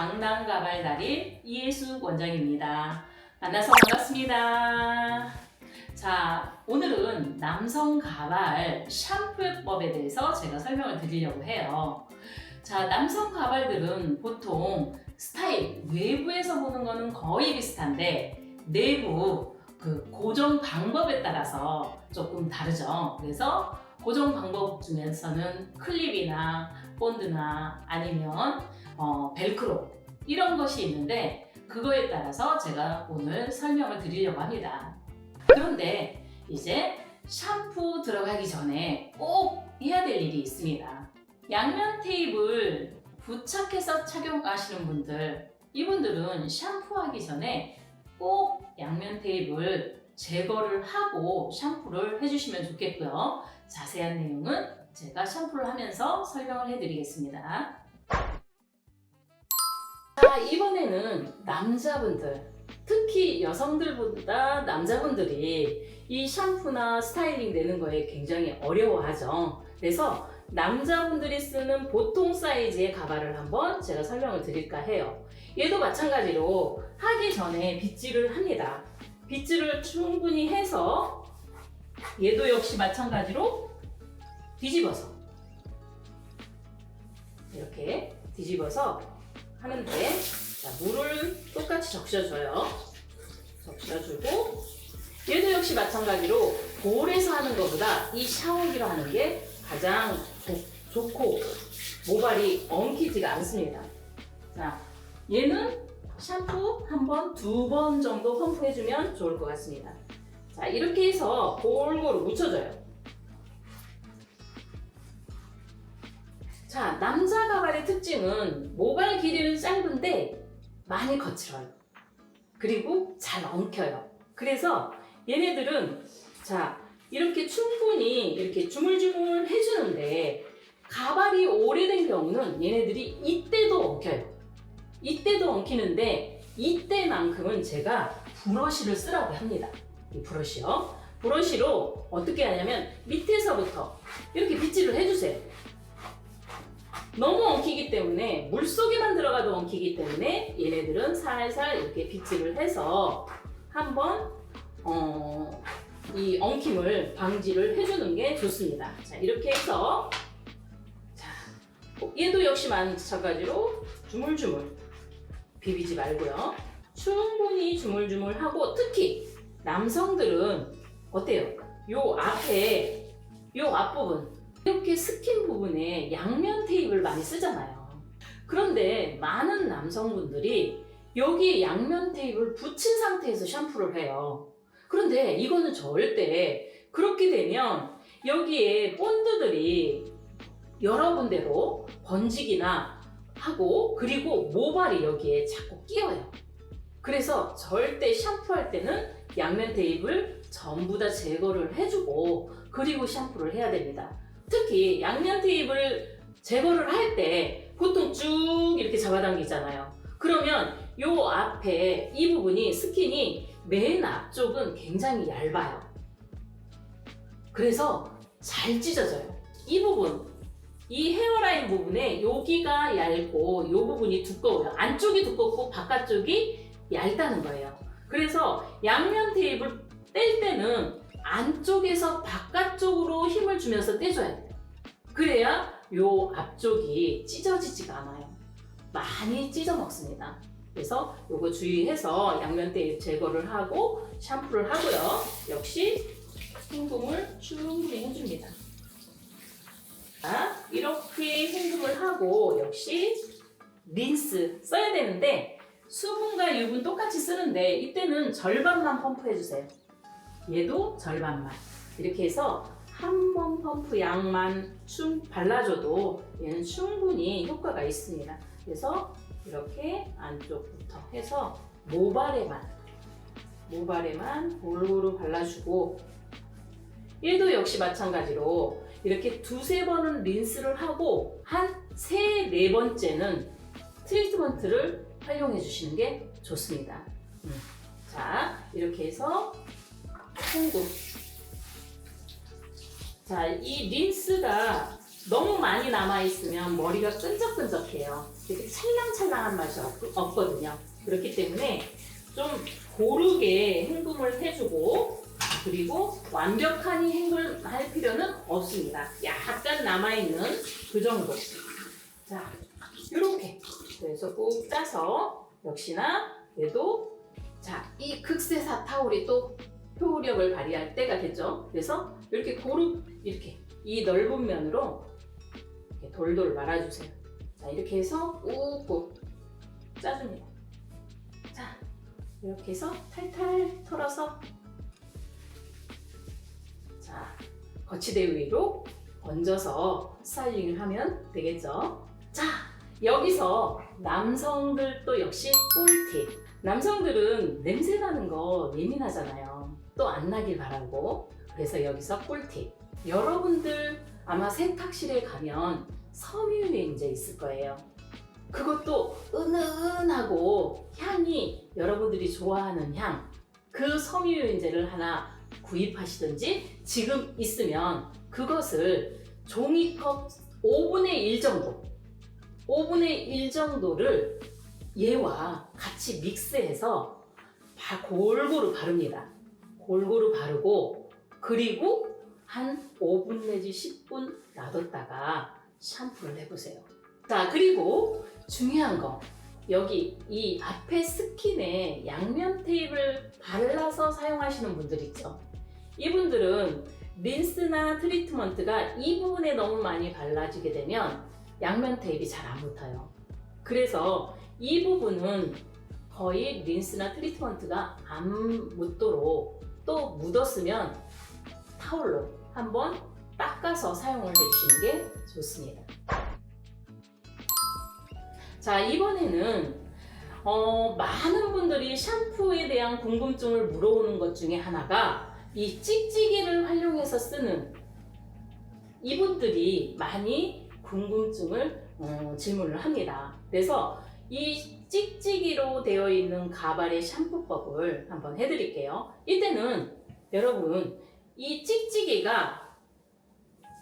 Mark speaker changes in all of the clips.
Speaker 1: 강남 가발 달인 이예숙 원장입니다. 만나서 반갑습니다. 자, 오늘은 남성 가발 샴푸법에 대해서 제가 설명을 드리려고 해요. 자, 남성 가발들은 보통 스타일 외부에서 보는 거는 거의 비슷한데 내부 그 고정 방법에 따라서 조금 다르죠. 그래서 고정 방법 중에서는 클립이나 본드나 아니면 어, 벨크로 이런 것이 있는데 그거에 따라서 제가 오늘 설명을 드리려고 합니다. 그런데 이제 샴푸 들어가기 전에 꼭 해야 될 일이 있습니다. 양면 테이프를 부착해서 착용하시는 분들, 이분들은 샴푸하기 전에 꼭 양면 테이프를 제거를 하고 샴푸를 해주시면 좋겠고요. 자세한 내용은 제가 샴푸를 하면서 설명을 해드리겠습니다. 자, 이번에는 남자분들, 특히 여성들보다 남자분들이 이 샴푸나 스타일링 내는 거에 굉장히 어려워하죠. 그래서 남자분들이 쓰는 보통 사이즈의 가발을 한번 제가 설명을 드릴까 해요. 얘도 마찬가지로 하기 전에 빗질을 합니다. 빗질을 충분히 해서 얘도 역시 마찬가지로 뒤집어서 이렇게 뒤집어서 하는데 자, 물을 똑같이 적셔줘요. 적셔주고 얘도 역시 마찬가지로 볼에서 하는 것보다 이 샤워기로 하는 게 가장 좋, 고 모발이 엉키지가 않습니다. 자, 얘는 샴푸 한 번, 두 번 정도 펌프해주면 좋을 것 같습니다. 자, 이렇게 해서 골고루 묻혀줘요. 자, 남자 가발의 특징은 모발 길이는 짧은데 많이 거칠어요. 그리고 잘 엉켜요. 그래서 얘네들은 자, 이렇게 충분히 이렇게 주물주물 해주는데 가발이 오래된 경우는 얘네들이 이때도 엉켜요. 이때도 엉키는데 이때만큼은 제가 브러쉬를 쓰라고 합니다. 이 브러쉬요. 브러쉬로 어떻게 하냐면 밑에서부터 이렇게 빗질을 해주세요. 너무 엉키기 때문에 물 속에만 들어가도 엉키기 때문에 얘네들은 살살 이렇게 빗질을 해서 한번 어, 이 엉킴을 방지를 해주는 게 좋습니다. 자 이렇게 해서 자 얘도 역시 마찬가지로 주물주물 비비지 말고요. 충분히 주물주물하고 특히 남성들은 어때요? 요 앞에 요 앞부분 이렇게 스킨 부분에 양면 테이프를 많이 쓰잖아요. 그런데 많은 남성분들이 여기에 양면 테이프를 붙인 상태에서 샴푸를 해요. 그런데 이거는 절대 그렇게 되면 여기에 본드들이 여러 군데로 번지기나 하고 그리고 모발이 여기에 자꾸 끼어요. 그래서 절대 샴푸할 때는 양면 테이프를 전부 다 제거를 해주고 그리고 샴푸를 해야 됩니다. 특히 양면 테이프를 제거를 할 때 보통 쭉 이렇게 잡아당기잖아요. 그러면 요 앞에 이 부분이 스킨이 맨 앞쪽은 굉장히 얇아요. 그래서 잘 찢어져요. 이 부분, 이 헤어라인 부분에 여기가 얇고 이 부분이 두꺼워요. 안쪽이 두껍고 바깥쪽이 얇다는 거예요. 그래서 양면 테이프를 뗄 때는 안쪽에서 바깥쪽으로 힘을 주면서 떼줘야 돼요. 그래야 요 앞쪽이 찢어지지가 않아요. 많이 찢어 먹습니다. 그래서 요거 주의해서 양면 테이프 제거를 하고 샴푸를 하고요. 역시 헹굼을 충분히 해줍니다. 자, 이렇게 헹굼을 하고 역시 린스 써야 되는데 수분과 유분 똑같이 쓰는데 이때는 절반만 펌프해주세요. 얘도 절반만. 이렇게 해서 한 번 펌프 양만 충 발라줘도 얘는 충분히 효과가 있습니다. 그래서 이렇게 안쪽부터 해서 모발에만 모발에만 골고루 발라주고 얘도 역시 마찬가지로 이렇게 두세 번은 린스를 하고 한 세 네 번째는 트리트먼트를 활용해 주시는 게 좋습니다. 음. 자, 이렇게 해서 헹굼. 자, 이 린스가 너무 많이 남아있으면 머리가 끈적끈적해요. 되게 찰랑찰랑한 맛이 없, 없거든요. 그렇기 때문에 좀 고르게 헹굼을 해주고 그리고 완벽하니 헹굼할 필요는 없습니다. 약간 남아있는 그 정도. 자, 이렇게. 그래서 꾹 짜서 역시나 얘도 자, 이 극세사 타올이 또 효력을 발휘할 때가 됐죠. 그래서 이렇게 고루 이렇게 이 넓은 면으로 이렇게 돌돌 말아주세요. 자, 이렇게 해서 꾹꾹 짜줍니다. 자, 이렇게 해서 탈탈 털어서 자, 거치대 위로 얹어서 스타일링을 하면 되겠죠. 자, 여기서 남성들도 역시 꿀팁. 남성들은 냄새 나는 거 예민하잖아요. 또 안 나길 바라고. 그래서 여기서 꿀팁. 여러분들 아마 세탁실에 가면 섬유유연제 있을 거예요. 그것도 은은하고 향이 여러분들이 좋아하는 향. 그 섬유유연제를 하나 구입하시든지 지금 있으면 그것을 종이컵 5분의 1 정도 5분의 1 정도를 얘와 같이 믹스해서 바- 골고루 바릅니다. 골고루 바르고 그리고 한 5분 내지 10분 놔뒀다가 샴푸를 해보세요. 자 그리고 중요한 거 여기 이 앞에 스킨에 양면 테이프를 발라서 사용하시는 분들 있죠. 이분들은 린스나 트리트먼트가 이 부분에 너무 많이 발라지게 되면 양면 테이프가 잘안 붙어요. 그래서 이 부분은 거의 린스나 트리트먼트가 안 묻도록 또 묻었으면 타올로 한번 닦아서 사용을 해주시는 게 좋습니다. 자, 이번에는 어, 많은 분들이 샴푸에 대한 궁금증을 물어오는 것 중에 하나가 이 찍찍이를 활용해서 쓰는 이분들이 많이 궁금증을 어, 질문을 합니다. 그래서 이 찍찍이로 되어 있는 가발의 샴푸법을 한번 해드릴게요. 이때는 여러분 이 찍찍이가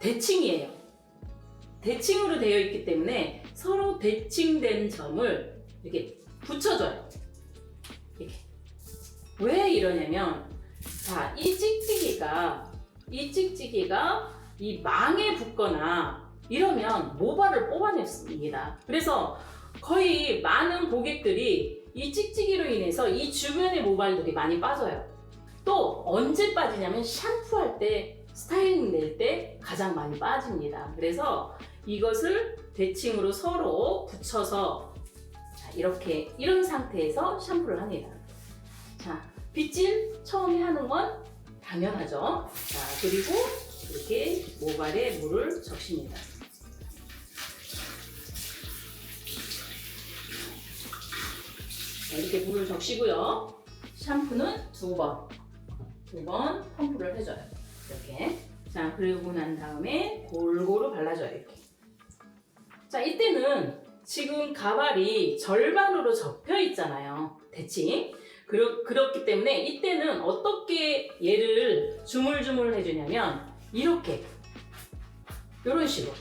Speaker 1: 대칭이에요. 대칭으로 되어 있기 때문에 서로 대칭된 점을 이렇게 붙여줘요. 이렇게. 왜 이러냐면, 자, 이 찍찍이가, 이 찍찍이가 이 망에 붙거나 이러면 모발을 뽑아냈습니다. 그래서 거의 많은 고객들이 이 찍찍이로 인해서 이 주변의 모발들이 많이 빠져요. 또 언제 빠지냐면 샴푸할 때 스타일링 낼 때 가장 많이 빠집니다. 그래서 이것을 대칭으로 서로 붙여서 자, 이렇게 이런 상태에서 샴푸를 합니다. 자, 빗질 처음에 하는 건 당연하죠. 자, 그리고 이렇게 모발에 물을 적십니다. 이렇게 물을 적시고요. 샴푸는 두 번, 두 번 펌프를 해줘요. 이렇게. 자, 그리고 난 다음에 골고루 발라줘요. 이렇게. 자, 이때는 지금 가발이 절반으로 접혀 있잖아요. 대칭. 그렇, 그렇기 때문에 이때는 어떻게 얘를 주물주물 해주냐면 이렇게 이런 식으로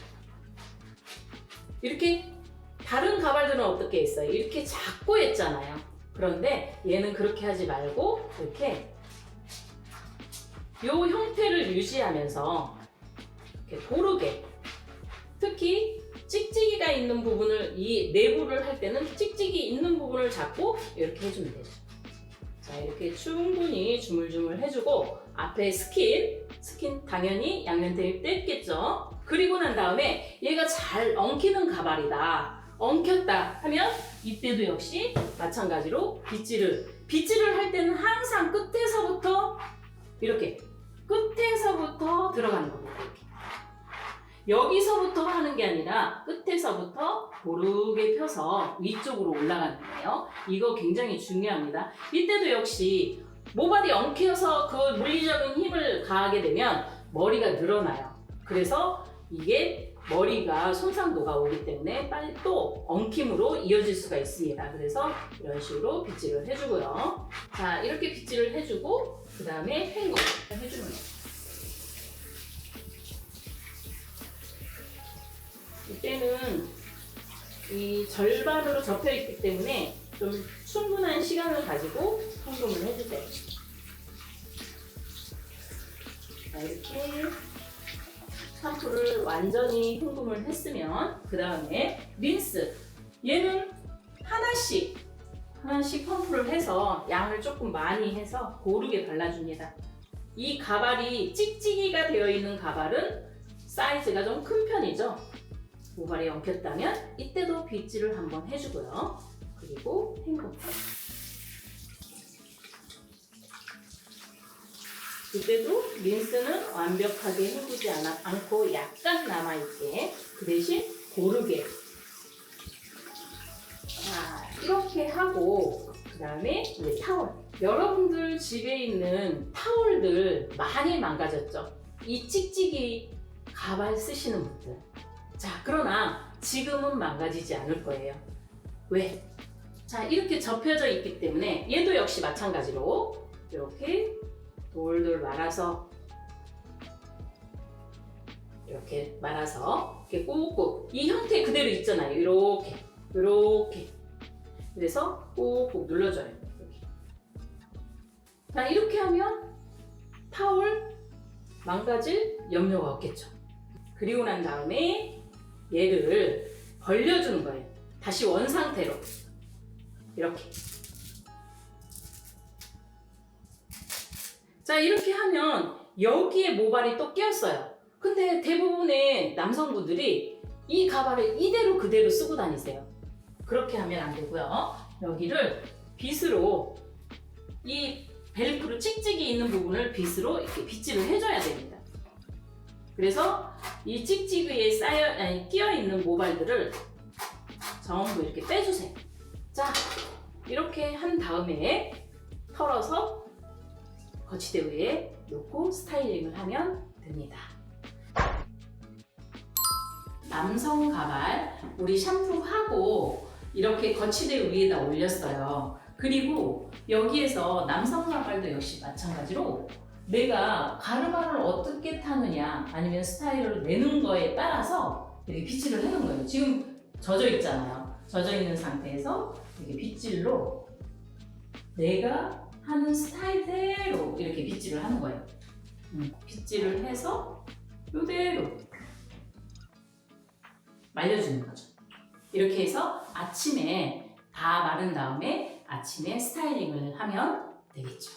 Speaker 1: 이렇게 다른 가발들은 어떻게 했어요? 이렇게 잡고 했잖아요. 그런데 얘는 그렇게 하지 말고 이렇게 이 형태를 유지하면서 이렇게 고르게 특히 찍찍이가 있는 부분을 이 내부를 할 때는 찍찍이 있는 부분을 잡고 이렇게 해주면 되죠. 자 이렇게 충분히 주물주물 해주고 앞에 스킨 스킨 당연히 양면 테이프 뗐겠죠. 그리고 난 다음에 얘가 잘 엉키는 가발이다. 엉켰다 하면 이때도 역시 마찬가지로 빗질을 빗질을 할 때는 항상 끝에서부터 이렇게 끝에서부터 들어가는 겁니다. 여기서부터 하는 게 아니라 끝에서부터 고르게 펴서 위쪽으로 올라가는 거예요. 이거 굉장히 중요합니다. 이때도 역시 모발이 엉켜서 그 물리적인 힘을 가하게 되면 머리가 늘어나요. 그래서 이게 머리가 손상도가 오기 때문에 빨리 또 엉킴으로 이어질 수가 있습니다. 그래서 이런 식으로 빗질을 해주고요. 자, 이렇게 빗질을 해주고 그 다음에 헹굼 해주는 거예요. 이때는 이 절반으로 접혀 있기 때문에 좀 충분한 시간을 가지고 헹굼을 해주세요. 자, 이렇게 샴푸를 완전히 헹굼을 했으면 그 다음에 린스 얘는 하나씩 하나씩 펌프를 해서 양을 조금 많이 해서 고르게 발라줍니다. 이 가발이 찍찍이가 되어 있는 가발은 사이즈가 좀 큰 편이죠. 모발이 엉켰다면 이때도 빗질을 한번 해주고요. 그리고 헹궈. 이때도 린스는 완벽하게 헹구지 않아, 않고 약간 남아있게 그 대신 고르게. 자, 이렇게 하고 그 다음에 이제 타월. 여러분들 집에 있는 타월들 많이 망가졌죠? 이 찍찍이 가발 쓰시는 분들. 자 그러나 지금은 망가지지 않을 거예요. 왜? 자 이렇게 접혀져 있기 때문에 얘도 역시 마찬가지로 이렇게 돌돌 말아서 이렇게 말아서 이렇게 꾹꾹 이 형태 그대로 있잖아요. 이렇게 이렇게. 그래서 꾹꾹 눌러줘요. 이렇게. 자 이렇게 하면 타올 망가질 염려가 없겠죠. 그리고 난 다음에 얘를 벌려주는 거예요. 다시 원 상태로. 이렇게 자 이렇게 하면 여기에 모발이 또 끼었어요. 근데 대부분의 남성분들이 이 가발을 이대로 그대로 쓰고 다니세요. 그렇게 하면 안 되고요. 여기를 빗으로 이 벨크로 찍찍이 있는 부분을 빗으로 이렇게 빗질을 해줘야 됩니다. 그래서 이 찍찍이에 쌓여 아니, 끼어 있는 모발들을 전부 이렇게 빼주세요. 자 이렇게 한 다음에 털어서 거치대 위에 놓고 스타일링을 하면 됩니다. 남성 가발 우리 샴푸하고 이렇게 거치대 위에다 올렸어요. 그리고 여기에서 남성 가발도 역시 마찬가지로 내가 가르마를 어떻게 타느냐 아니면 스타일을 내는 거에 따라서 이렇게 빗질을 하는 거예요. 지금 젖어 있잖아요. 젖어 있는 상태에서 이렇게 빗질로 내가 하는 스타일대로 이렇게 빗질을 하는 거예요. 음, 빗질을 해서 이대로 말려주는 거죠. 이렇게 해서 아침에 다 마른 다음에 아침에 스타일링을 하면 되겠죠.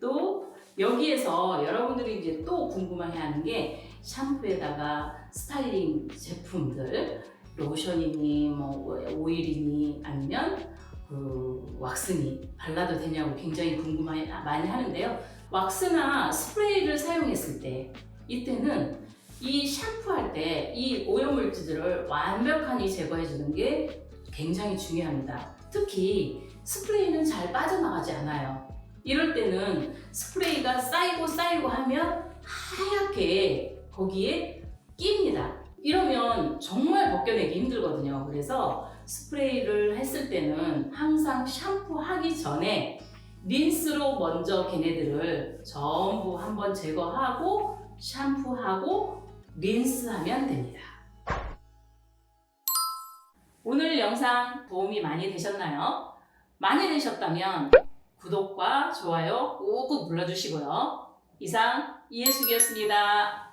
Speaker 1: 또 여기에서 여러분들이 이제 또 궁금해 하는 게 샴푸에다가 스타일링 제품들 로션이니 뭐 오일이니 아니면 그 왁스니 발라도 되냐고 굉장히 궁금해 많이 하는데요. 왁스나 스프레이를 사용했을 때 이때는 이 샴푸할 때 이 오염물질들을 완벽하게 제거해 주는 게 굉장히 중요합니다. 특히 스프레이는 잘 빠져나가지 않아요. 이럴 때는 스프레이가 쌓이고 쌓이고 하면 하얗게 거기에 낍니다. 이러면 정말 벗겨내기 힘들거든요. 그래서 스프레이를 했을 때는 항상 샴푸하기 전에 린스로 먼저 걔네들을 전부 한번 제거하고 샴푸하고 린스하면 됩니다. 오늘 영상 도움이 많이 되셨나요? 많이 되셨다면 구독과 좋아요 꾹꾹 눌러주시고요. 이상 이해숙이었습니다.